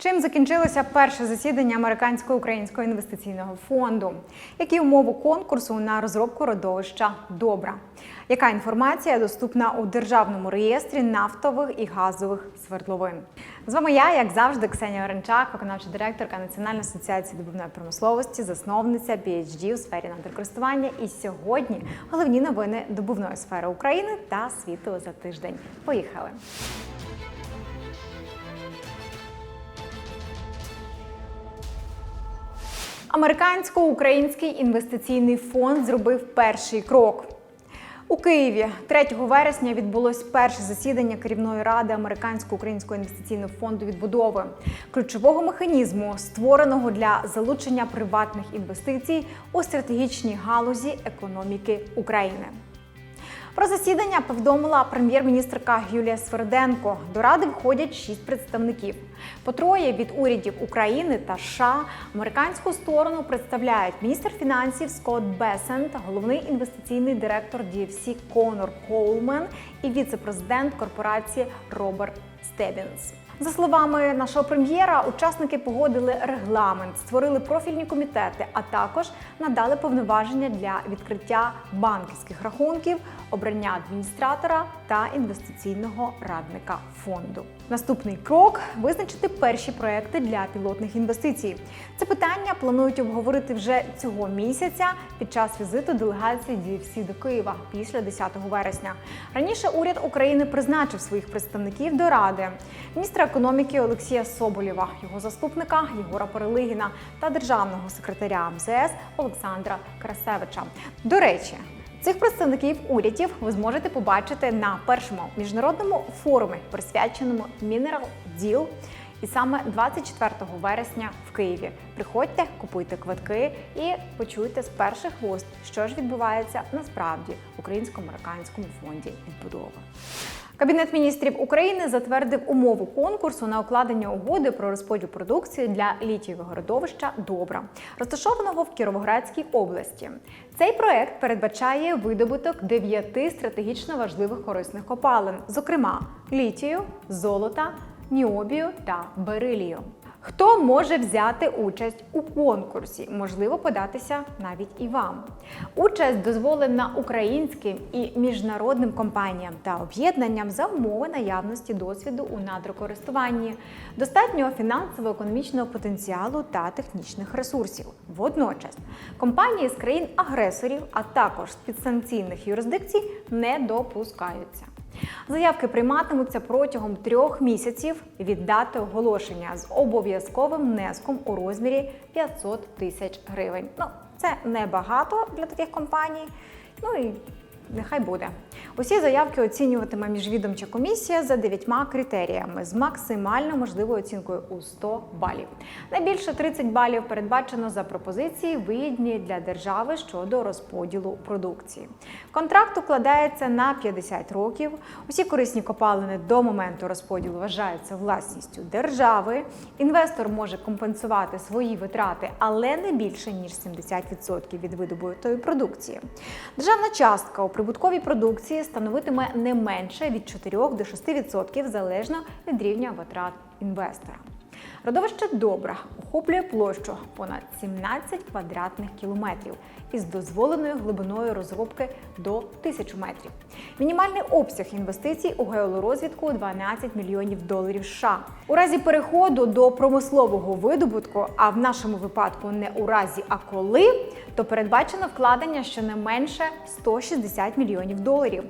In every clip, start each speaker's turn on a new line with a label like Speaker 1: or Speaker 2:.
Speaker 1: Чим закінчилося перше засідання американсько-українського інвестиційного фонду? Які умови конкурсу на розробку родовища Добра? Яка інформація доступна у державному реєстрі нафтових і газових свердловин? З вами я, як завжди, Ксенія Оренчак, виконавча директорка Національної асоціації добувної промисловості, засновниця PhD у сфері надрокористування. І сьогодні головні новини добувної сфери України та світу за тиждень. Поїхали! Американсько-український інвестиційний фонд зробив перший крок. У Києві 3 вересня відбулось перше засідання керівної ради Американсько-українського інвестиційного фонду відбудови, ключового механізму, створеного для залучення приватних інвестицій у стратегічній галузі економіки України. Про засідання повідомила прем'єр-міністрка Юлія Сверденко. До ради входять шість представників. По троє від урядів України та США американську сторону представляють міністр фінансів Скотт Бесент, головний інвестиційний директор DFC Конор Коулмен і віце-президент корпорації Роберт Стебінс. За словами нашого прем'єра, учасники погодили регламент, створили профільні комітети, а також надали повноваження для відкриття банківських рахунків, обрання адміністратора та інвестиційного радника фонду. Наступний крок визначити перші проекти для пілотних інвестицій. Це питання планують обговорити вже цього місяця під час візиту делегації DFC до Києва після 10 вересня. Раніше уряд України призначив своїх представників до ради міністра економіки Олексія Соболєва, його заступника Єгора Перелигіна та державного секретаря МЗС Олександра Красевича. До речі. Цих представників урядів ви зможете побачити на першому міжнародному форумі, присвяченому Mineral Deal, і саме 24 вересня в Києві. Приходьте, купуйте квитки і почуйте з перших вуст, що ж відбувається насправді в українсько-американському фонді відбудови. Кабінет міністрів України затвердив умову конкурсу на укладення угоди про розподіл продукції для літієвого родовища Добра, розташованого в Кіровоградській області. Цей проект передбачає видобуток дев'яти стратегічно важливих корисних копалин, зокрема літію, золота, ніобію та берилію. Хто може взяти участь у конкурсі? Можливо, податися навіть і вам. Участь дозволена українським і міжнародним компаніям та об'єднанням за умови наявності досвіду у надрокористуванні, достатнього фінансово-економічного потенціалу та технічних ресурсів. Водночас компанії з країн-агресорів, а також з підсанкційних юрисдикцій не допускаються. Заявки прийматимуться протягом трьох місяців від дати оголошення з обов'язковим внеском у розмірі 500 тисяч гривень. Ну, це небагато для таких компаній. Ну і нехай буде. Усі заявки оцінюватиме міжвідомча комісія за дев'ятьма критеріями з максимально можливою оцінкою у 100 балів. Найбільше 30 балів передбачено за пропозиції, вигідні для держави щодо розподілу продукції. Контракт укладається на 50 років. Усі корисні копалини до моменту розподілу вважаються власністю держави. Інвестор може компенсувати свої витрати, але не більше ніж 70% від видобутої продукції. Державна частка у прибутковій продукції становитиме не менше від 4 до 6% залежно від рівня витрат інвестора. Родовище Добра охоплює площу понад 17 квадратних кілометрів із дозволеною глибиною розробки до 1000 метрів. Мінімальний обсяг інвестицій у геолорозвідку 12 мільйонів доларів США. У разі переходу до промислового видобутку, а в нашому випадку не у разі, а коли, то передбачено вкладення щонайменше 160 мільйонів доларів.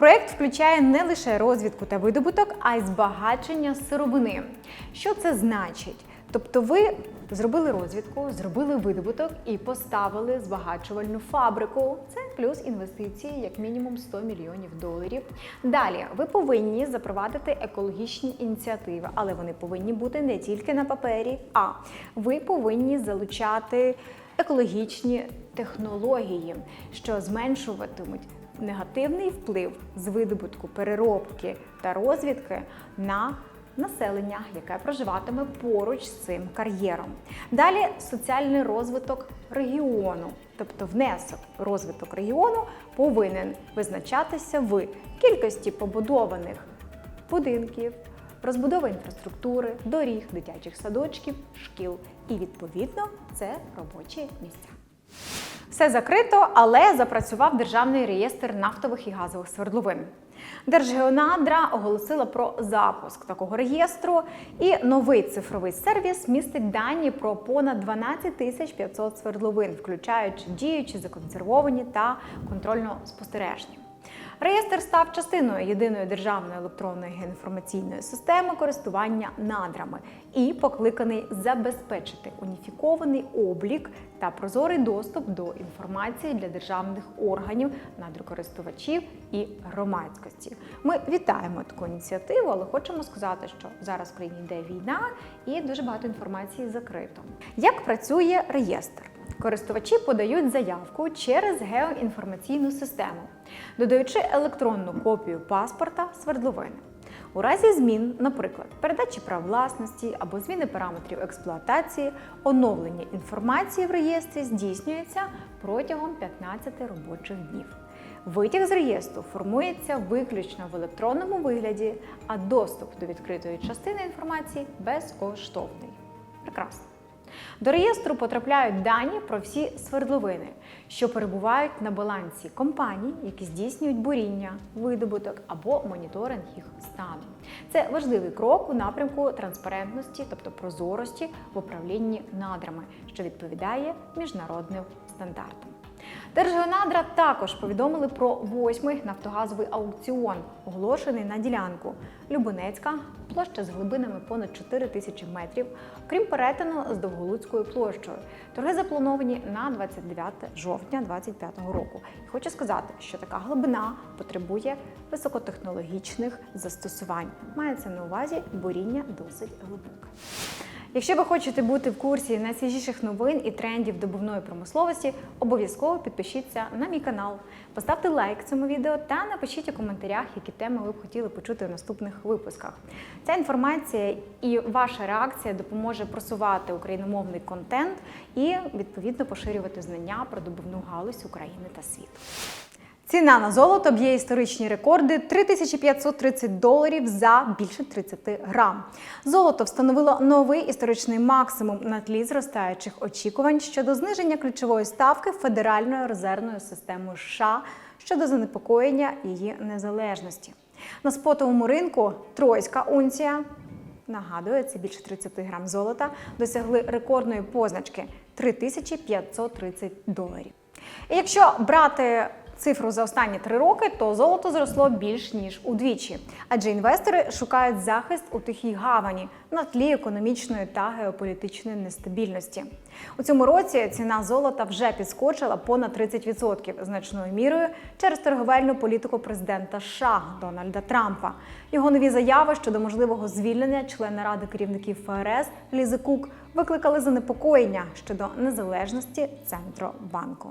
Speaker 1: Проект включає не лише розвідку та видобуток, а й збагачення сировини. Що це значить? Тобто ви зробили розвідку, зробили видобуток і поставили збагачувальну фабрику. Це плюс інвестиції, як мінімум 100 мільйонів доларів. Далі ви повинні запровадити екологічні ініціативи, але вони повинні бути не тільки на папері, а ви повинні залучати екологічні технології, що зменшуватимуть негативний вплив з видобутку, переробки та розвідки на населення, яке проживатиме поруч з цим кар'єром. Далі соціальний розвиток регіону, тобто внесок розвиток регіону повинен визначатися в кількості побудованих будинків, розбудова інфраструктури, доріг, дитячих садочків, шкіл. І відповідно це робочі місця. Все закрито, але запрацював державний реєстр нафтових і газових свердловин. Держгеонадра оголосила про запуск такого реєстру, і новий цифровий сервіс містить дані про понад 12 тисяч 500 свердловин, включаючи діючі, законсервовані та контрольно-спостережні. Реєстр став частиною єдиної державної електронної інформаційної системи користування надрами і покликаний забезпечити уніфікований облік та прозорий доступ до інформації для державних органів, надрокористувачів і громадськості. Ми вітаємо таку ініціативу, але хочемо сказати, що зараз в країні йде війна і дуже багато інформації закрито. Як працює реєстр? Користувачі подають заявку через геоінформаційну систему, додаючи електронну копію паспорта свердловини. У разі змін, наприклад, передачі прав власності або зміни параметрів експлуатації, оновлення інформації в реєстрі здійснюється протягом 15 робочих днів. Витяг з реєстру формується виключно в електронному вигляді, а доступ до відкритої частини інформації безкоштовний. Прекрасно. До реєстру потрапляють дані про всі свердловини, що перебувають на балансі компаній, які здійснюють буріння, видобуток або моніторинг їх стану. Це важливий крок у напрямку транспарентності, тобто прозорості в управлінні надрами, що відповідає міжнародним стандартам. Держгеонадра також повідомили про восьмий нафтогазовий аукціон, оголошений на ділянку Любонецька, площа з глибинами понад 4 тисячі метрів, крім перетину з Довголуцькою площею. Торги заплановані на 29 жовтня 2025 року. І хочу сказати, що така глибина потребує високотехнологічних застосувань. Мається на увазі буріння досить глибоке. Якщо ви хочете бути в курсі найсвіжіших новин і трендів добувної промисловості, обов'язково підпишіться на мій канал, поставте лайк цьому відео та напишіть у коментарях, які теми ви б хотіли почути в наступних випусках. Ця інформація і ваша реакція допоможе просувати україномовний контент і відповідно поширювати знання про добувну галузь України та світу. Ціна на золото б'є історичні рекорди 3530 доларів за більше 30 грам. Золото встановило новий історичний максимум на тлі зростаючих очікувань щодо зниження ключової ставки Федеральною резервною системою США щодо занепокоєння її незалежності. На спотовому ринку тройська унція. Нагадую, це більше 30 грам золота досягли рекордної позначки 3530 доларів. І якщо брати цифру за останні три роки, то золото зросло більш ніж удвічі, адже інвестори шукають захист у тихій гавані на тлі економічної та геополітичної нестабільності. У цьому році ціна золота вже підскочила понад 30% значною мірою через торговельну політику президента США Дональда Трампа. Його нові заяви щодо можливого звільнення члена ради керівників ФРС Лізи Кук викликали занепокоєння щодо незалежності центробанку.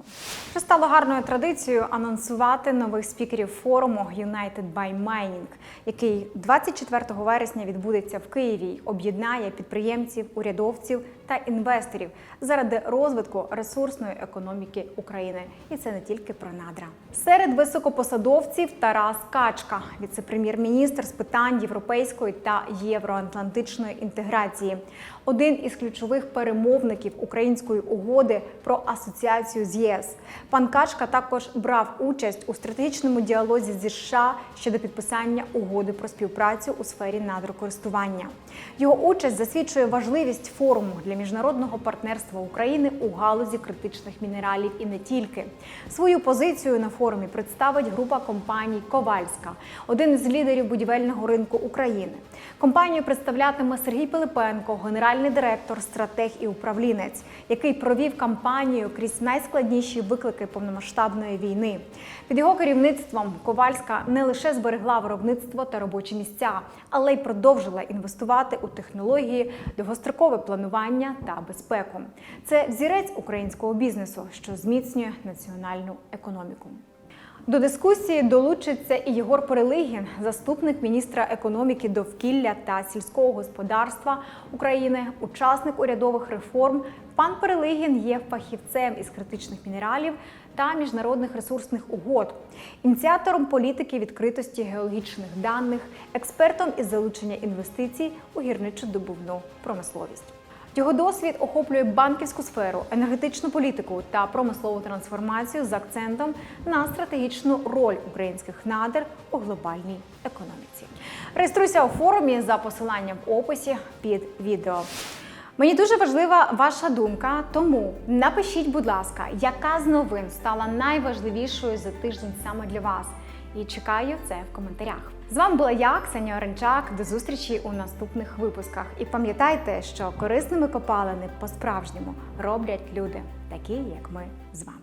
Speaker 1: Що стало гарною традицією анонсувати нових спікерів форуму United by Mining, який 24 вересня відбудеться в Києві, об'єднає підприємців, урядовців та інвесторів заради розвитку ресурсної економіки України. І це не тільки про надра. Серед високопосадовців Тарас Качка, віце-прем'єр-міністр з питань європейської та євроатлантичної інтеграції, один із ключових перемовників української угоди про асоціацію з ЄС. Пан Качка також брав участь у стратегічному діалозі зі США щодо підписання угоди про співпрацю у сфері надрокористування. Його участь засвідчує важливість форуму для міжнародного партнерства України у галузі критичних мінералів і не тільки. Свою позицію на форумі представить група компаній Ковальська, один із лідерів будівельного ринку України. Компанію представлятиме Сергій Пилипенко, генеральний директор, стратег і управлінець, який провів кампанію крізь найскладніші виклики повномасштабної війни. Під його керівництвом Ковальська не лише зберегла виробництво та робочі місця, але й продовжила інвестувати у технології, довгострокове планування та безпеку. Це взірець українського бізнесу, що зміцнює національну економіку. До дискусії долучиться і Єгор Перелигін, заступник міністра економіки, довкілля та сільського господарства України, учасник урядових реформ. Пан Перелигін є фахівцем із критичних мінералів та міжнародних ресурсних угод, ініціатором політики відкритості геологічних даних, експертом із залучення інвестицій у гірничо-добувну промисловість. Його досвід охоплює банківську сферу, енергетичну політику та промислову трансформацію з акцентом на стратегічну роль українських надр у глобальній економіці. Реєструйся у форумі за посиланням в описі під відео. Мені дуже важлива ваша думка, тому напишіть, будь ласка, яка з новин стала найважливішою за тиждень саме для вас. І чекаю це в коментарях. З вами була я, Ксенія Оренчак. До зустрічі у наступних випусках. І пам'ятайте, що корисними копалини по-справжньому роблять люди, такі як ми з вами.